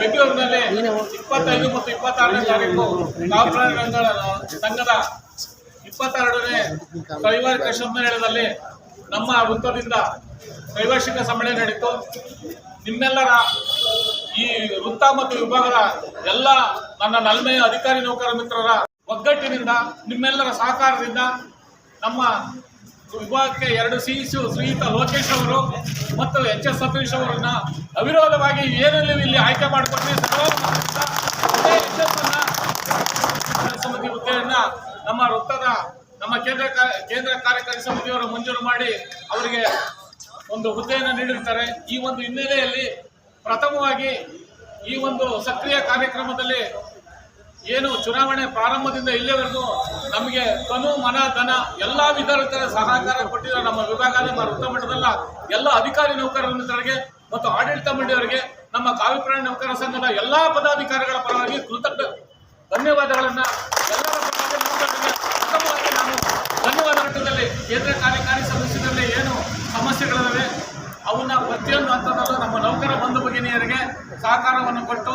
ಬೆಂಗಳೂರಿನಲ್ಲಿ ಇಪ್ಪತ್ತೈದು ಮತ್ತು ಇಪ್ಪತ್ತಾರನೇ ತಾರೀಕು ಕಾಪುರಾಣಿ ಸಂಘದ ಇಪ್ಪತ್ತೆರಡನೇ ಕೈವಾರ ಸಮ್ಮೇಳನದಲ್ಲಿ ನಮ್ಮ ವೃತ್ತದಿಂದ ಕೈವಾರ್ಷಿಕ ಸಮ್ಮೇಳನ ನಡೀತು. ನಿಮ್ಮೆಲ್ಲರ ಈ ವೃತ್ತ ಮತ್ತು ವಿಭಾಗದ ಎಲ್ಲ ನನ್ನ ನಲ್ಮೆಯ ಅಧಿಕಾರಿ ನೌಕರ ಮಿತ್ರರ ಒಗ್ಗಟ್ಟಿನಿಂದ, ನಿಮ್ಮೆಲ್ಲರ ಸಹಕಾರದಿಂದ ನಮ್ಮ ವಿಭಾಗಕ್ಕೆ ಎರಡು ಸಿ ಶ್ರೀಯುತ ಲೋಕೇಶ್ ಅವರು ಮತ್ತು ಎಚ್ ಎಸ್ ಸತೀಶ್ ಅವರನ್ನ ಅವಿರೋಧವಾಗಿ ಏನಲ್ಲಿ ಇಲ್ಲಿ ಆಯ್ಕೆ ಯಶಸ್ಸನ್ನ ಸಮಿತಿ ಹುದ್ದೆಯನ್ನ ನಮ್ಮ ವೃತ್ತದ ನಮ್ಮ ಕೇಂದ್ರ ಕೇಂದ್ರ ಕಾರ್ಯಕಾರಿ ಸಮಿತಿಯವರು ಮಂಜೂರು ಮಾಡಿ ಅವರಿಗೆ ಒಂದು ಹುದ್ದೆಯನ್ನು ನೀಡಿರ್ತಾರೆ. ಈ ಒಂದು ಹಿನ್ನೆಲೆಯಲ್ಲಿ ಪ್ರಥಮವಾಗಿ ಈ ಒಂದು ಸಕ್ರಿಯ ಕಾರ್ಯಕ್ರಮದಲ್ಲಿ ಏನು ಚುನಾವಣೆ ಪ್ರಾರಂಭದಿಂದ ಇಲ್ಲಿವರೆಗೂ ನಮಗೆ ತನು, ಮನ, ಧನ, ಎಲ್ಲ ವಿಧದ ಸಹಕಾರ ಕೊಟ್ಟಿರೋ ನಮ್ಮ ವಿಭಾಗದ ವೃತ್ತ ಮಟ್ಟದಲ್ಲ ಎಲ್ಲ ಅಧಿಕಾರಿ ಮಿತ್ರರಿಗೆ ಮತ್ತು ಆಡಳಿತ ಮಂಡಳಿಯವರಿಗೆ ನಮ್ಮ ಕಾವ್ಯಪ್ರಾಣಿ ನೌಕರ ಸಂಘದ ಎಲ್ಲಾ ಪದಾಧಿಕಾರಿಗಳ ಪರವಾಗಿ ಕೃತಜ್ಞ ಧನ್ಯವಾದಗಳನ್ನ ಧನ್ಯವಾದ ಮಟ್ಟದಲ್ಲಿ ಕೇಂದ್ರ ಕಾರ್ಯಕಾರಿ ಸದಸ್ಯರಲ್ಲಿ ಏನು ಸಮಸ್ಯೆಗಳಿವೆ ಅವನ್ನ ಪ್ರತಿಯೊಂದು ಹಂತದಲ್ಲೂ ನಮ್ಮ ನೌಕರ ಬಂಧು ಭಗಿನಿಯರಿಗೆ ಸಹಕಾರವನ್ನು ಕೊಟ್ಟು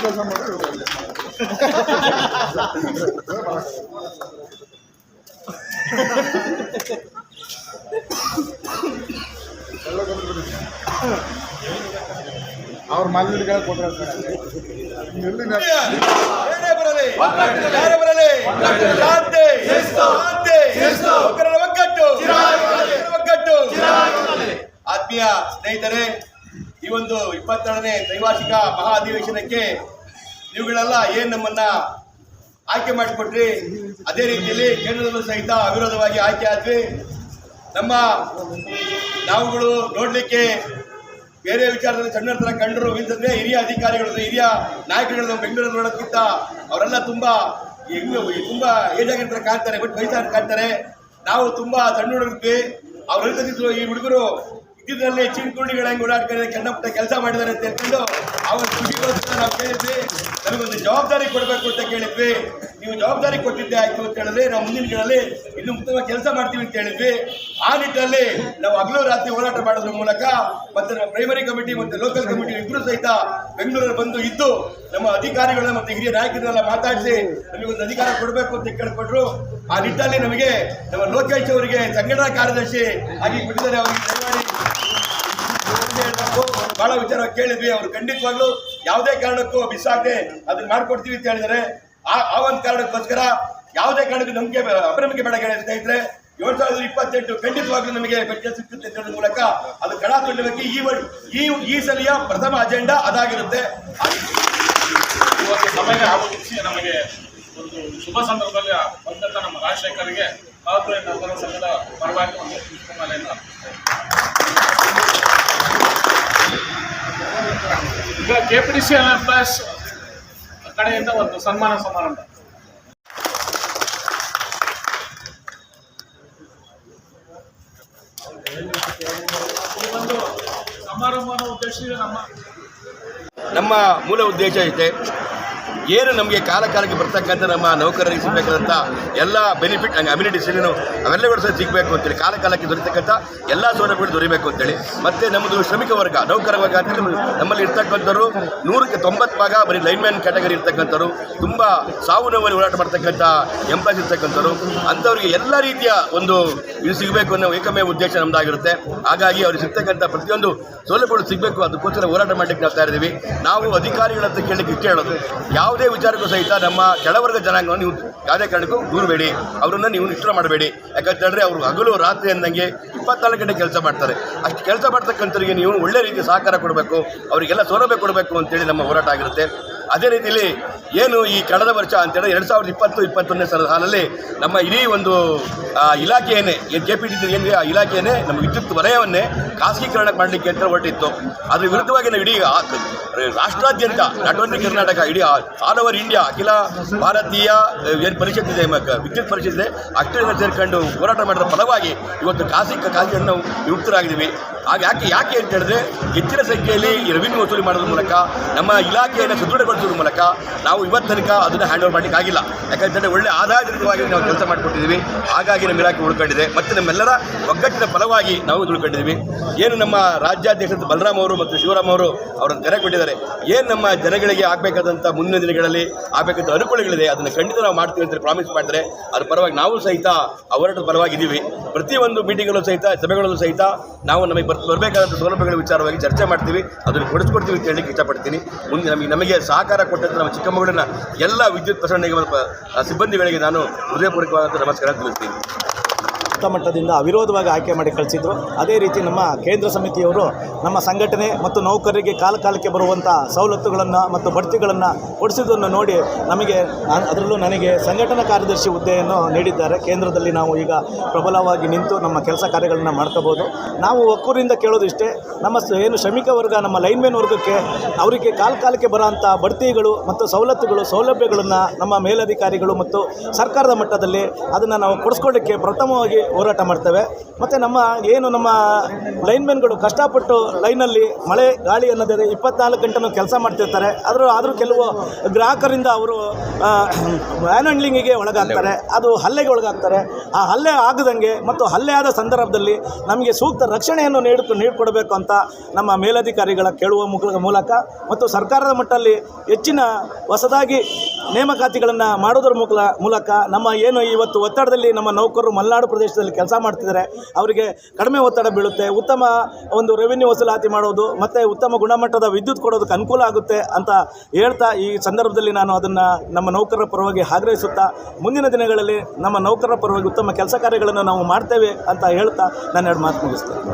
ಕೆಲಸ ಮಾಡಿ ಅವ್ರ ಮಾಲಿನ್ಯಗಳ ಕೊಟ್ಟರೆ ಒಗ್ಗಟ್ಟು. ಒಗ್ಗಟ್ಟು. ಆತ್ಮೀಯ ಸ್ನೇಹಿತರೆ ಈ ಒಂದು ಇಪ್ಪತ್ತೆರಡನೇ ತ್ರೈವಾರ್ಷಿಕ ಮಹಾ ಅಧಿವೇಶನಕ್ಕೆ ನೀವುಗಳೆಲ್ಲ ಏನು ನಮ್ಮನ್ನ ಆಯ್ಕೆ ಮಾಡಿಕೊಟ್ರಿ? ಅದೇ ರೀತಿಯಲ್ಲಿ ಕೇಂದ್ರದಲ್ಲೂ ಸಹಿತ ಅವಿರೋಧವಾಗಿ ಆಯ್ಕೆ ಆದ್ವಿ. ನಮ್ಮ ನಾವುಗಳು ನೋಡಲಿಕ್ಕೆ ಬೇರೆ ವಿಚಾರದಲ್ಲಿ ಸಣ್ಣ ತರ ಕಂಡರು ಇಲ್ಲದ್ರೆ ಹಿರಿಯ ಅಧಿಕಾರಿಗಳು, ಹಿರಿಯ ನಾಯಕರುಗಳು ಬೆಂಗಳೂರಲ್ಲಿ ನೋಡೋದಕ್ಕಿಂತ ಅವರೆಲ್ಲ ತುಂಬಾ ತುಂಬಾ ಏಜ್ ಆಗಿರ್ತಾರೆ ಕಾಣ್ತಾರೆ, ಬಟ್ ವಯಸ್ಸಾಗಿ ಕಾಣ್ತಾರೆ. ನಾವು ತುಂಬಾ ಸಣ್ಣ ಹುಡುಗರಿದ್ವಿ. ಅವ್ರು ಈ ಹುಡುಗರು ಇದ್ದಿದ್ರಲ್ಲಿ ಚಿನ್ಕುಂಡಿಗಳ ಓಡಾಡ್ತಾರೆ ಕಣ್ಣ ಪುಟ್ಟ ಕೆಲಸ ಮಾಡಿದ್ದಾರೆ ಅಂತ ಹೇಳ್ಕೊಂಡು ಅವ್ರ ಖುಷಿಗೋಸ್ಕರ ನಾವು ಕೇಳಿದ್ವಿ ನಮಗೊಂದು ಜವಾಬ್ದಾರಿ ಕೊಡಬೇಕು ಅಂತ ಕೇಳಿದ್ವಿ. ನೀವು ಜವಾಬ್ದಾರಿ ಕೊಟ್ಟಿದ್ದೆ ಆಯ್ತು ಅಂತ ಹೇಳಿದ್ರೆ ನಾವು ಮುಂದಿನ ದಿನಗಳಲ್ಲಿ ಇನ್ನೂ ಉತ್ತಮ ಕೆಲಸ ಮಾಡ್ತೀವಿ ಅಂತ ಹೇಳಿದ್ವಿ. ಆ ನಿಟ್ಟಿನಲ್ಲಿ ನಾವು ಹಗಲು ರಾತ್ರಿ ಹೋರಾಟ ಮಾಡೋದ್ರ ಮೂಲಕ ಮತ್ತೆ ನಮ್ಮ ಪ್ರೈಮರಿ ಕಮಿಟಿ ಮತ್ತೆ ಲೋಕಲ್ ಕಮಿಟಿ ಇಬ್ಬರು ಸಹಿತ ಬೆಂಗಳೂರಲ್ಲಿ ಬಂದು ಇದ್ದು ನಮ್ಮ ಅಧಿಕಾರಿಗಳನ್ನ ಮತ್ತೆ ಹಿರಿಯ ನಾಯಕರನ್ನೆಲ್ಲ ಮಾತಾಡಿಸಿ ನಮಗೊಂದು ಅಧಿಕಾರ ಕೊಡಬೇಕು ಅಂತ ಕೇಳಿಕೊಟ್ರು ಆ ನಿಟ್ಟಿನಲ್ಲಿ ನಮಗೆ ನಮ್ಮ ಲೋಕೇಶ್ ಅವರಿಗೆ ಸಂಘಟನಾ ಕಾರ್ಯದರ್ಶಿ ಆಗಿ ಕೊಟ್ಟಿದ್ದಾರೆ. ಅವರಿಗೆ ದಯಮಾಡಿ ಒಂದೇ ಬಹಳ ವಿಚಾರ ಕೇಳಿದ್ವಿ. ಅವರು ಖಂಡಿತವಾಗ್ಲೂ ಯಾವುದೇ ಕಾರಣಕ್ಕೂ ಮಿಸ್ ಆಗದೆ ಅದನ್ನ ಮಾಡ್ಕೊಡ್ತೀವಿ ಅಂತ ಹೇಳಿದ್ದಾರೆ. ಆ ಒಂದು ಕಾರಣಕ್ಕೋಸ್ಕರ ಯಾವುದೇ ಕಾರಣಕ್ಕೂ ನಮಗೆ ಅಪನಂಬಿಕೆ ಬೇಡ ಸ್ನೇಹಿತರೆ. ಏಳು ಸಾವಿರದ ಇಪ್ಪತ್ತೆಂಟು ಖಂಡಿತವಾಗ್ಲೂ ನಮಗೆ ಬೆಟ್ಟ ಸಿಕ್ಕುತ್ತೆ ಅಂತ ಹೇಳೋದ್ರ ಮೂಲಕ ಅದು ಕಣ ತೊಡಬೇಕು ಈ ಈ ಈ ಸಲಿಯ ಪ್ರಥಮ ಅಜೆಂಡಾ ಅದಾಗಿರುತ್ತೆ. ಸಮಯ ಆವರಿಸಿ ನಮಗೆ ಒಂದು ಶುಭ ಸಂದರ್ಭದಲ್ಲಿ ಬಂದಂತ ನಮ್ಮ ರಾಜಶೇಖರ್ಗೆ ಸಂಘದ ಪರವಾಗಿ ಒಂದು ಪುಷ್ಪಮಾಲೆಯನ್ನು ಸಿ ಈಗ ಎಂ ಪ್ಲಸ್ ಕಡೆಯಿಂದ ಒಂದು ಸನ್ಮಾನ ಸಮಾರಂಭ. ಸಮಾರಂಭ ಉದ್ದೇಶ ನಮ್ಮ ನಮ್ಮ ಮೂಲ ಉದ್ದೇಶ ಐತೆ ಏನು ನಮಗೆ ಕಾಲ ಕಾಲಕ್ಕೆ ಬರ್ತಕ್ಕಂಥ ನಮ್ಮ ನೌಕರರಿಗೆ ಸಿಗಬೇಕಾದಂಥ ಎಲ್ಲ ಬೆನಿಫಿಟ್ ಹಂಗೆ ಅಮ್ಯುನಿಟೀಸ್ ಅವೆಲ್ಲ ಕೂಡ ಸಹ ಸಿಗಬೇಕು ಅಂತೇಳಿ, ಕಾಲ ಕಾಲಕ್ಕೆ ದೊರೆತಕ್ಕಂಥ ಎಲ್ಲ ಸೌಲಭ್ಯಗಳು ದೊರೀಬೇಕು ಅಂತೇಳಿ. ಮತ್ತು ನಮ್ಮದು ಶ್ರಮಿಕ ವರ್ಗ, ನೌಕರ ವರ್ಗ ಅಂತೇಳಿ ನಮ್ಮಲ್ಲಿ ಇರ್ತಕ್ಕಂಥವ್ರು ನೂರಕ್ಕೆ ತೊಂಬತ್ತು ಭಾಗ ಬರೀ ಲೈನ್ಮ್ಯಾನ್ ಕ್ಯಾಟಗರಿ ಇರ್ತಕ್ಕಂಥವ್ರು, ತುಂಬ ಸಾವು ನೋವಲ್ಲಿ ಹೋರಾಟ ಮಾಡ್ತಕ್ಕಂಥ ಎಂಪ್ಲಾಯ್ಸ್ ಇರ್ತಕ್ಕಂಥವ್ರು. ಅಂಥವ್ರಿಗೆ ಎಲ್ಲ ರೀತಿಯ ಒಂದು ಇದು ಸಿಗಬೇಕು ಅನ್ನೋ ಏಕಮೇ ಉದ್ದೇಶ ನಮ್ಮದಾಗಿರುತ್ತೆ ಹಾಗಾಗಿ ಅವ್ರಿಗೆ ಸಿಗ್ತಕ್ಕಂಥ ಪ್ರತಿಯೊಂದು ಸೌಲಭ್ಯಗಳು ಸಿಗಬೇಕು, ಅದಕ್ಕೋಸ್ಕರ ಹೋರಾಟ ಮಾಡಲಿಕ್ಕೆ ನಾವು ನಾವು ಅಧಿಕಾರಿಗಳ ಹತ್ರ ಕೇಳಲಿಕ್ಕೆ ಇಷ್ಟ ಹೇಳೋದು. ಯಾವುದೇ ವಿಚಾರಕ್ಕೂ ಸಹಿತ ನಮ್ಮ ಕೆಳವರ್ಗ ಜನಾಂಗವನ್ನು ನೀವು ಯಾವುದೇ ಕಾರಣಕ್ಕೂ ದೂರಬೇಡಿ. ಅವರನ್ನು ನೀವು ನಿಷ್ಠರ ಮಾಡಬೇಡಿ. ಯಾಕಂತಂದರೆ ಅವರು ಹಗಲು ರಾತ್ರಿ ಅಂದಂಗೆ ಇಪ್ಪತ್ನಾಲ್ಕು ಗಂಟೆ ಕೆಲಸ ಮಾಡ್ತಾರೆ. ಅಷ್ಟು ಕೆಲಸ ಮಾಡ್ತಕ್ಕಂಥವ್ರಿಗೆ ನೀವು ಒಳ್ಳೆ ರೀತಿ ಸಹಕಾರ ಕೊಡಬೇಕು. ಅವರಿಗೆಲ್ಲ ಸೌಲಭ್ಯ ಕೊಡಬೇಕು ಅಂತೇಳಿ ನಮ್ಮ ಹೋರಾಟ ಆಗಿರುತ್ತೆ. ಅದೇ ರೀತಿಯಲ್ಲಿ ಏನು ಈ ಕಳೆದ ವರ್ಷ ಅಂತೇಳಿ ಎರಡು ಸಾವಿರದ ಇಪ್ಪತ್ತು, ಇಪ್ಪತ್ತೊಂದನೇ ಸಾಲಲ್ಲಿ ನಮ್ಮ ಇಡೀ ಒಂದು ಇಲಾಖೆಯನ್ನೇ ಜೆ ಪಿ ಟಿ ಏನು ಆ ಇಲಾಖೆಯನ್ನೇ, ನಮ್ಮ ವಿದ್ಯುತ್ ವಲಯವನ್ನೇ ಖಾಸಗೀಕರಣ ಮಾಡಲಿಕ್ಕೆ ಅಂತ ಹೊರಟಿತ್ತು. ಅದ್ರ ವಿರುದ್ಧವಾಗಿ ನಾವು ಇಡೀ ರಾಷ್ಟ್ರಾದ್ಯಂತ, ನಾಟ್ ಓನ್ಲಿ ಕರ್ನಾಟಕ, ಇಡೀ ಆಲ್ ಓವರ್ ಇಂಡಿಯಾ ಅಖಿಲ ಭಾರತೀಯ ಏನು ಪರಿಷತ್ ಇದೆ ವಿದ್ಯುತ್ ಪರಿಷತ್ ಇದೆ ಅಷ್ಟೇ ಸೇರ್ಕೊಂಡು ಹೋರಾಟ ಮಾಡಿದ ಫಲವಾಗಿ ಇವತ್ತು ಖಾಸಗಿ ಖಾಸಗಿಯನ್ನು ನಾವು ನಿಯುಕ್ತರಾಗಿದ್ದೀವಿ ಆಗ ಯಾಕೆ ಯಾಕೆ ಅಂತ ಹೇಳಿದ್ರೆ ಹೆಚ್ಚಿನ ಸಂಖ್ಯೆಯಲ್ಲಿ ರೆವಿನ್ಯೂ ವಸೂಲಿ ಮಾಡೋದ್ರ ಮೂಲಕ, ನಮ್ಮ ಇಲಾಖೆಯನ್ನು ಸದೃಢಗೊಳಿಸೋದ್ರ ಮೂಲಕ ನಾವು ಇವತ್ತು ತನಕ ಅದನ್ನು ಹ್ಯಾಂಡ್ ಓವರ್ ಮಾಡಲಿಕ್ಕೆ ಆಗಿಲ್ಲ ಯಾಕಂತಂದರೆ ಒಳ್ಳೆ ಆದಾಯದಿತವಾಗಿ ನಾವು ಕೆಲಸ ಮಾಡಿಕೊಟ್ಟಿದ್ದೀವಿ. ಹಾಗಾಗಿ ನಮ್ಮ ಇಲಾಖೆ ಉಳ್ಕೊಂಡಿದೆ. ಮತ್ತು ನಮ್ಮೆಲ್ಲರ ಒಗ್ಗಟ್ಟಿನ ಫಲವಾಗಿ ನಾವು ಉಳ್ಕೊಂಡಿದ್ದೀವಿ. ಏನು ನಮ್ಮ ರಾಜ್ಯಾಧ್ಯಕ್ಷ ಬಲರಾಮ್ ಅವರು ಮತ್ತು ಶಿವರಾಮ್ ಅವರು ಅವರನ್ನು ಕರೆ ಕೊಟ್ಟಿದ್ದಾರೆ. ಏನು ನಮ್ಮ ಜನಗಳಿಗೆ ಆಗಬೇಕಾದಂಥ ಮುಂದಿನ ದಿನಗಳಲ್ಲಿ ಆಗಬೇಕಂತ ಅನುಕೂಲಗಳಿದೆ, ಅದನ್ನು ಖಂಡಿತ ನಾವು ಮಾಡ್ತೀವಿ ಅಂತ ಪ್ರಾಮಿಸ್ ಮಾಡಿದ್ರೆ ಅದ್ರ ಪರವಾಗಿ ನಾವು ಸಹಿತ ಅವರ ಪರವಾಗಿದ್ದೀವಿ. ಪ್ರತಿಯೊಂದು ಮೀಟಿಂಗಲ್ಲೂ ಸಹಿತ, ಸಭೆಗಳಲ್ಲೂ ಸಹಿತ ನಾವು ನಮಗೆ ಬರ್ ಬರಬೇಕಾದಂಥ ಸೌಲಭ್ಯಗಳ ವಿಚಾರವಾಗಿ ಚರ್ಚೆ ಮಾಡ್ತೀವಿ, ಅದನ್ನು ಕೊಡಿಸ್ಕೊಡ್ತೀವಿ ಅಂತ ಹೇಳಲಿಕ್ಕೆ ಇಷ್ಟಪಡ್ತೀನಿ. ಮುಂದೆ ನಮಗೆ ನಮಗೆ ಸಹಕಾರ ಕೊಟ್ಟಂಥ ನಮ್ಮ ಚಿಕ್ಕಮಗಳೂರಿನ ಎಲ್ಲ ವಿದ್ಯುತ್ ಪ್ರಸರಣ ನಿಗಮದ ಪ- ಸಿಬ್ಬಂದಿಗಳಿಗೆ ನಾನು ಹೃದಯಪೂರ್ವಕವಾದಂಥ ನಮಸ್ಕಾರ ತಿಳಿಸ್ತೀನಿ. ಉನ್ನತ ಮಟ್ಟದಿಂದ ಅವಿರೋಧವಾಗಿ ಆಯ್ಕೆ ಮಾಡಿ ಕಳಿಸಿದ್ರು. ಅದೇ ರೀತಿ ನಮ್ಮ ಕೇಂದ್ರ ಸಮಿತಿಯವರು ನಮ್ಮ ಸಂಘಟನೆ ಮತ್ತು ನೌಕರರಿಗೆ ಕಾಲ ಕಾಲಕ್ಕೆ ಬರುವಂಥ ಸವಲತ್ತುಗಳನ್ನು ಮತ್ತು ಬಡ್ತಿಗಳನ್ನು ಕೊಡಿಸಿದ್ದನ್ನು ನೋಡಿ ನಮಗೆ ಅದರಲ್ಲೂ ನನಗೆ ಸಂಘಟನಾ ಕಾರ್ಯದರ್ಶಿ ಹುದ್ದೆಯನ್ನು ನೀಡಿದ್ದಾರೆ. ಕೇಂದ್ರದಲ್ಲಿ ನಾವು ಈಗ ಪ್ರಬಲವಾಗಿ ನಿಂತು ನಮ್ಮ ಕೆಲಸ ಕಾರ್ಯಗಳನ್ನು ಮಾಡ್ಕೋಬೋದು. ನಾವು ಒಕ್ಕೂರಿಂದ ಕೇಳೋದು ಇಷ್ಟೇ. ನಮ್ಮ ಏನು ಶ್ರಮಿಕ ವರ್ಗ, ನಮ್ಮ ಲೈನ್ಮೆನ್ ವರ್ಗಕ್ಕೆ ಅವರಿಗೆ ಕಾಲ ಕಾಲಕ್ಕೆ ಬರೋಂಥ ಬಡ್ತಿಗಳು ಮತ್ತು ಸವಲತ್ತುಗಳು, ಸೌಲಭ್ಯಗಳನ್ನು ನಮ್ಮ ಮೇಲಧಿಕಾರಿಗಳು ಮತ್ತು ಸರ್ಕಾರದ ಮಟ್ಟದಲ್ಲಿ ಅದನ್ನು ನಾವು ಕೊಡಿಸ್ಕೊಳ್ಳಿಕ್ಕೆ ಪ್ರಥಮವಾಗಿ ಹೋರಾಟ ಮಾಡ್ತೇವೆ. ಮತ್ತು ನಮ್ಮ ಏನು ನಮ್ಮ ಲೈನ್ಮೆನ್ಗಳು ಕಷ್ಟಪಟ್ಟು ಲೈನಲ್ಲಿ ಮಳೆ, ಗಾಳಿ ಅನ್ನೋದೇ ಇಪ್ಪತ್ನಾಲ್ಕು ಗಂಟೆನೂ ಕೆಲಸ ಮಾಡ್ತಿರ್ತಾರೆ. ಆದರೂ ಆದರೂ ಕೆಲವು ಗ್ರಾಹಕರಿಂದ ಅವರು ವ್ಯಾನ್ ಹ್ಯಾಂಡ್ಲಿಂಗಿಗೆ ಒಳಗಾಗ್ತಾರೆ. ಅದು ಹಲ್ಲೆಗೆ ಒಳಗಾಗ್ತಾರೆ. ಆ ಹಲ್ಲೆ ಆಗದಂಗೆ ಮತ್ತು ಹಲ್ಲೆ ಆದ ಸಂದರ್ಭದಲ್ಲಿ ನಮಗೆ ಸೂಕ್ತ ರಕ್ಷಣೆಯನ್ನು ನೀಡ, ನೀಡಿಕೊಡಬೇಕು ಅಂತ ನಮ್ಮ ಮೇಲಧಿಕಾರಿಗಳ ಕೇಳುವ ಮೂಲಕ ಮತ್ತು ಸರ್ಕಾರದ ಮಟ್ಟದಲ್ಲಿ ಹೆಚ್ಚಿನ ಹೊಸದಾಗಿ ನೇಮಕಾತಿಗಳನ್ನು ಮಾಡೋದ್ರ ಮೂಲಕ ನಮ್ಮ ಏನು ಇವತ್ತು ಒತ್ತಡದಲ್ಲಿ ನಮ್ಮ ನೌಕರರು ಮಲೆನಾಡು ಪ್ರದೇಶದಲ್ಲಿ ಕೆಲಸ ಮಾಡ್ತಿದ್ದಾರೆ. ಅವರಿಗೆ ಕಡಿಮೆ ಒತ್ತಡ ಬೀಳುತ್ತೆ. ಉತ್ತಮ ಒಂದು ರೆವಿನ್ಯೂ ವಸೂಲಾತಿ ಮಾಡೋದು ಮತ್ತು ಉತ್ತಮ ಗುಣಮಟ್ಟದ ವಿದ್ಯುತ್ ಕೊಡೋದಕ್ಕೆ ಅನುಕೂಲ ಆಗುತ್ತೆ ಅಂತ ಹೇಳ್ತಾ ಈ ಸಂದರ್ಭದಲ್ಲಿ ನಾನು ಅದನ್ನು ನಮ್ಮ ನೌಕರರ ಪರವಾಗಿ ಆಗ್ರಹಿಸುತ್ತಾ, ಮುಂದಿನ ದಿನಗಳಲ್ಲಿ ನಮ್ಮ ನೌಕರರ ಪರವಾಗಿ ಉತ್ತಮ ಕೆಲಸ ಕಾರ್ಯಗಳನ್ನು ನಾವು ಮಾಡ್ತೇವೆ ಅಂತ ಹೇಳ್ತಾ ನಾನು ಎರಡು ಮಾತು ಮುಗಿಸ್ತೇನೆ.